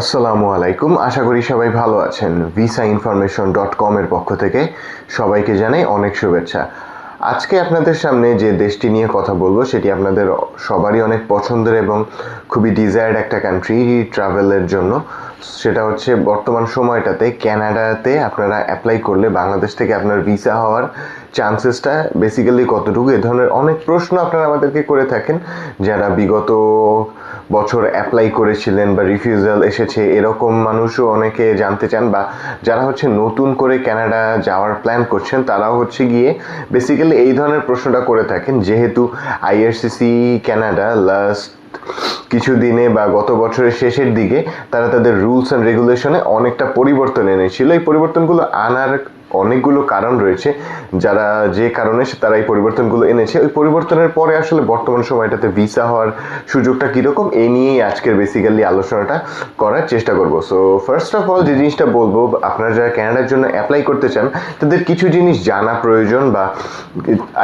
আসসালামু আলাইকুম। আশা করি সবাই ভালো আছেন। ভিসা ইনফরমেশন ডট কমের পক্ষ থেকে সবাইকে জানাই অনেক শুভেচ্ছা। আজকে আপনাদের সামনে যে দেশটি নিয়ে কথা বলব, সেটি আপনাদের সবারই অনেক পছন্দের এবং খুবই ডিজায়ার্ড একটা কান্ট্রি ট্রাভেলের জন্য। সেটা হচ্ছে বর্তমান সময়টাতে ক্যানাডাতে আপনারা অ্যাপ্লাই করলে বাংলাদেশ থেকে আপনার ভিসা হওয়ার চান্সেসটা বেসিক্যালি কতটুকু, এ ধরনের অনেক প্রশ্ন আপনারা আমাদেরকে করে থাকেন, যারা বিগত বছর অ্যাপ্লাই করেছিলেন বা রিফিউজাল এসেছে, এরকম মানুষও অনেকে জানতে চান বা যারা হচ্ছে নতুন করে কানাডা যাওয়ার প্ল্যান করছেন, তারাও হচ্ছে গিয়ে বেসিক্যালি এই ধরনের প্রশ্নটা করে থাকেন। যেহেতু আইআরসিসি কানাডা লাস্ট কিছু দিনে বা গত বছরের শেষের দিকে তারা তাদের রুলস অ্যান্ড রেগুলেশনে অনেকটা পরিবর্তন এনেছিল। এই পরিবর্তনগুলো আনার অনেকগুলো কারণ রয়েছে। যারা যে কারণে তারা এই পরিবর্তনগুলো এনেছে। ওই পরিবর্তনের পরে আসলে বর্তমান সময়টাতে ভিসা হওয়ার সুযোগটা কীরকম, এই নিয়েই আজকের বেসিক্যালি আলোচনাটা করার চেষ্টা করব। সো ফার্স্ট অফ অল যে জিনিসটা বলব, আপনারা যারা ক্যানাডার জন্য অ্যাপ্লাই করতে চান, তাদের কিছু জিনিস জানা প্রয়োজন বা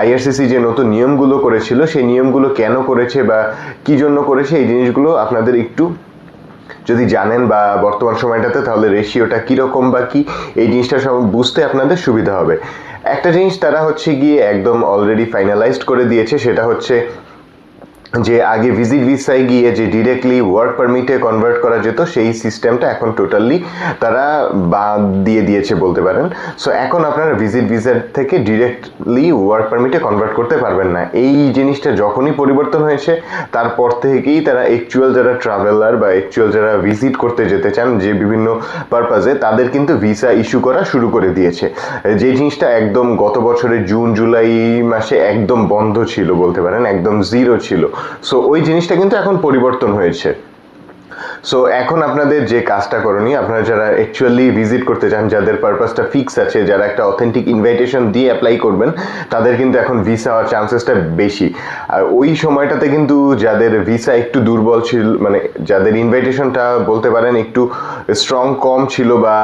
আইআরসিসি যে নতুন নিয়মগুলো করেছিল, সেই নিয়মগুলো কেন করেছে বা কী জন্য করেছে, এই জিনিসগুলো আপনাদের একটু যদি জানেন বা বর্তমান সময়টাতে, তাহলে রেশিওটা কীরকম বা কি, এই জিনিসটা বুঝতে আপনাদের সুবিধা হবে। একটা জিনিস তারা হচ্ছে গিয়ে একদম অলরেডি ফাইনালাইজড করে দিয়েছে, সেটা হচ্ছে যে আগে ভিজিট ভিসায় গিয়ে যে ডিরেক্টলি ওয়ার্ক পারমিটে কনভার্ট করা যেত, সেই সিস্টেমটা এখন টোটালি তারা বাদ দিয়ে দিয়েছে বলতে পারেন। সো এখন আপনারা ভিজিট ভিসার থেকে ডিরেক্টলি ওয়ার্ক পারমিটে কনভার্ট করতে পারবেন না। এই জিনিসটা যখনই পরিবর্তন হয়েছে, তারপর থেকেই তারা অ্যাকচুয়াল যারা ট্রাভেলার বা অ্যাকচুয়াল যারা ভিজিট করতে যেতে চান, যে বিভিন্ন পারপাজে তাদের কিন্তু ভিসা ইস্যু করা শুরু করে দিয়েছে। যে জিনিসটা একদম গত বছরের জুন জুলাই মাসে একদম বন্ধ ছিল বলতে পারেন, একদম জিরো ছিল। সো ওই জিনিসটা কিন্তু এখন পরিবর্তন হয়েছে। সো এখন আপনাদের যে কাজটা করণীয়, আপনারা যারা অ্যাকচুয়ালি ভিজিট করতে চান, যাদের পারপাসটা ফিক্স আছে, যারা একটা অথেন্টিক ইনভাইটেশন দিয়ে অ্যাপ্লাই করবেন, তাদের কিন্তু এখন ভিসা হওয়ার চান্সেসটা বেশি। আর ওই সময়টাতে কিন্তু যাদের ভিসা একটু দুর্বল ছিল মানে যাদের ইনভাইটেশনটা বলতে পারেন একটু স্ট্রং কম ছিল বা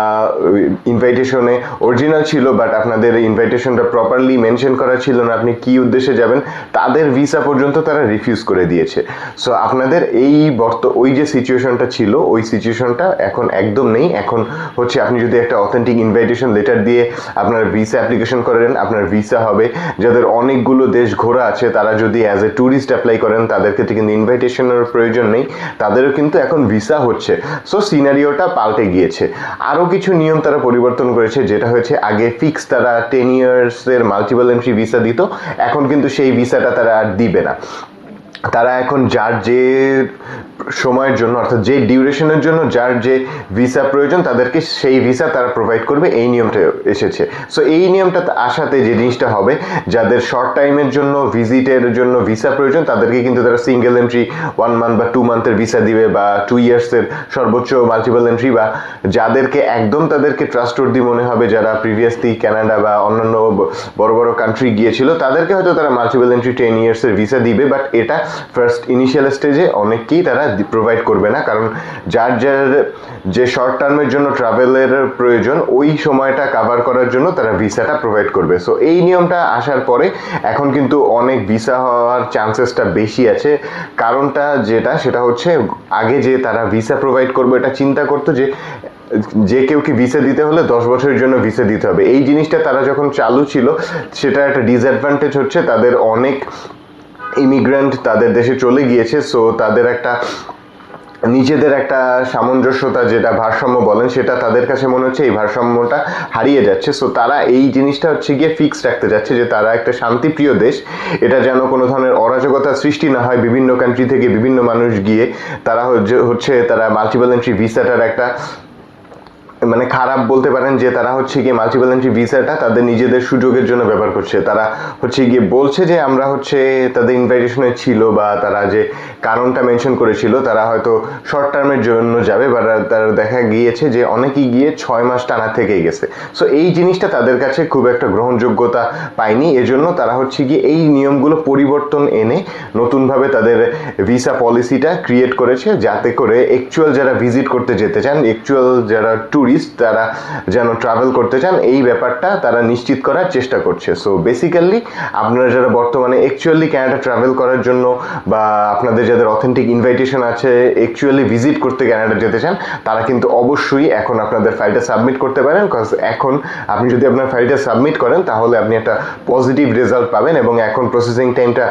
ইনভাইটেশনে অরিজিনাল ছিল বাট আপনাদের ইনভাইটেশনটা প্রপারলি মেনশন করা ছিল না, আপনি কি উদ্দেশ্যে যাবেন, তাদের ভিসা পর্যন্ত তারা রিফিউজ করে দিয়েছে। সো আপনাদের এই বর্ত, ওই যে সিচুয়েশনটা ছিল, ওই সিচুয়েশনটা এখন একদম নেই। এখন হচ্ছে আপনি যদি একটা অথেন্টিক ইনভাইটেশন লেটার দিয়ে আপনার ভিসা অ্যাপ্লিকেশন করেন, আপনার ভিসা হবে। যাদের অনেকগুলো দেশ ঘোরা আছে, তারা যদি অ্যাজ এ ট্যুরিস্ট অ্যাপ্লাই করেন, তাদের ক্ষেত্রে কিন্তু ইনভাইটেশনের প্রয়োজন নেই। তাদেরও কিন্তু এখন ভিসা হচ্ছে। সো সিনারিওটা পাল্টে গিয়েছে। আরও কিছু নিয়ম তারা পরিবর্তন করেছে, যেটা হয়েছে আগে ফিক্স তারা টেন ইয়ার্সের মাল্টিপল এন্ট্রি ভিসা দিত, এখন কিন্তু সেই ভিসাটা তারা আর দিবে না। তারা এখন যার যে সময়ের জন্য, অর্থাৎ যে ডিউরেশনের জন্য যার যে ভিসা প্রয়োজন, তাদেরকে সেই ভিসা তারা প্রোভাইড করবে। এই নিয়মটা এসেছে। সো এই নিয়মটা আসাতে যে জিনিসটা হবে, যাদের শর্ট টাইমের জন্য ভিজিটের জন্য ভিসা প্রয়োজন, তাদেরকে কিন্তু তারা সিঙ্গেল এন্ট্রি ওয়ান মান্থ বা টু মান্থের ভিসা দিবে, বা টু ইয়ার্সের সর্বোচ্চ মাল্টিপল এন্ট্রি বা যাদেরকে একদম তাদেরকে ট্রাস্টওয়ার্দি মনে হবে, যারা প্রিভিয়াসলি কানাডা বা অন্যান্য বড় বড় কান্ট্রি গিয়েছিল, তাদেরকে হয়তো তারা মাল্টিপল এন্ট্রি টেন ইয়ার্সের ভিসা দিবে বাট এটা ফার্স্ট ইনিশিয়াল স্টেজে অনেককেই তারা প্রোভাইড করবে না। কারণ যার যার যে শর্ট টার্মের জন্য ট্রাভেলের প্রয়োজন, ওই সময়টা কাভার করার জন্য তারা ভিসাটা প্রোভাইড করবে। সো এই নিয়মটা আসার পরে এখন কিন্তু অনেক ভিসা হওয়ার চান্সেসটা বেশি আছে। কারণটা যেটা, সেটা হচ্ছে আগে যে তারা ভিসা প্রোভাইড করবে, এটা চিন্তা করতো যে যে কেউ কি ভিসা দিতে হলে দশ বছরের জন্য ভিসা দিতে হবে। এই জিনিসটা তারা যখন চালু ছিল, সেটা একটা ডিসঅ্যাডভান্টেজ হচ্ছে। তাদের অনেক ইমিগ্রেন্ট তাদের দেশে চলে গিয়েছে সো তাদের একটা, নিজেদের একটা সামঞ্জস্যতা যেটা ভারসাম্য বলেন, সেটা তাদের কাছে মনে হচ্ছে এই ভারসাম্যটা হারিয়ে যাচ্ছে। সো তারা এই জিনিসটা হচ্ছে গিয়ে ফিক্স রাখতে যাচ্ছে যে তারা একটা শান্তিপ্রিয় দেশ, এটা যেন কোনো ধরনের অরাজকতা সৃষ্টি না হয় বিভিন্ন কান্ট্রি থেকে বিভিন্ন মানুষ গিয়ে তারা হচ্ছে- তারা মাল্টিপল এন্ট্রি ভিসাটার একটা মানে খারাপ বলতে পারেন যে তারা হচ্ছে গিয়ে মাল্টিপল এন্ট্রি ভিসাটা তাদের নিজেদের সুযোগের জন্য ব্যবহার করছে। তারা হচ্ছে গিয়ে বলছে যে আমরা হচ্ছে তাদের ইনভাইটেশনে ছিল বা তারা যে কারণটা মেনশন করেছিল, তারা হয়তো শর্ট টার্মের জন্য যাবে বা তারা দেখা গিয়েছে যে অনেকেই গিয়ে ছয় মাস টানা থেকেই গেছে। সো এই জিনিসটা তাদের কাছে খুব একটা গ্রহণযোগ্যতা পায়নি। এজন্য তারা হচ্ছে গিয়ে এই নিয়মগুলো পরিবর্তন এনে নতুনভাবে তাদের ভিসা পলিসিটা ক্রিয়েট করেছে, যাতে করে অ্যাকচুয়াল যারা ভিজিট করতে যেতে চান অ্যাকচুয়াল যারা ট্যুরিস্ট ট্যুরিস্ট তারা যেন ট্রাভেল করতে চান, এই ব্যাপারটা তারা নিশ্চিত করার চেষ্টা করছে। সো বেসিক্যালি আপনারা যারা বর্তমানে অ্যাকচুয়ালি ক্যানাডা ট্রাভেল করার জন্য বা আপনাদের যাদের অথেন্টিক ইনভাইটেশন আছে অ্যাকচুয়ালি ভিজিট করতে ক্যানাডা যেতে চান, তারা কিন্তু অবশ্যই এখন আপনাদের ফাইলটা সাবমিট করতে পারেন কজ এখন আপনি যদি আপনার ফাইলটা সাবমিট করেন, তাহলে আপনি একটা পজিটিভ রেজাল্ট পাবেন এবং এখন প্রসেসিং টাইমটা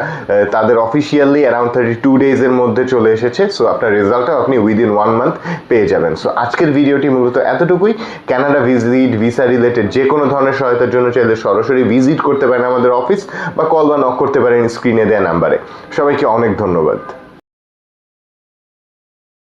তাদের অফিসিয়ালি অ্যারাউন্ড থার্টি টু ডেজের মধ্যে চলে এসেছে। সো আপনার রেজাল্টটাও আপনি উইদিন ওয়ান মান্থ পেয়ে যাবেন। সো আজকের ভিডিওটি মূলত এতটুকুই। ক্যানাডা ভিজিট ভিসা রিলেটেড যে কোনো ধরনের সহায়তার জন্য চাইলে সরাসরি ভিজিট করতে পারেন আমাদের অফিস বা কল বা নক করতে পারেন স্ক্রিনে দেওয়া নাম্বারে সবাইকে অনেক ধন্যবাদ।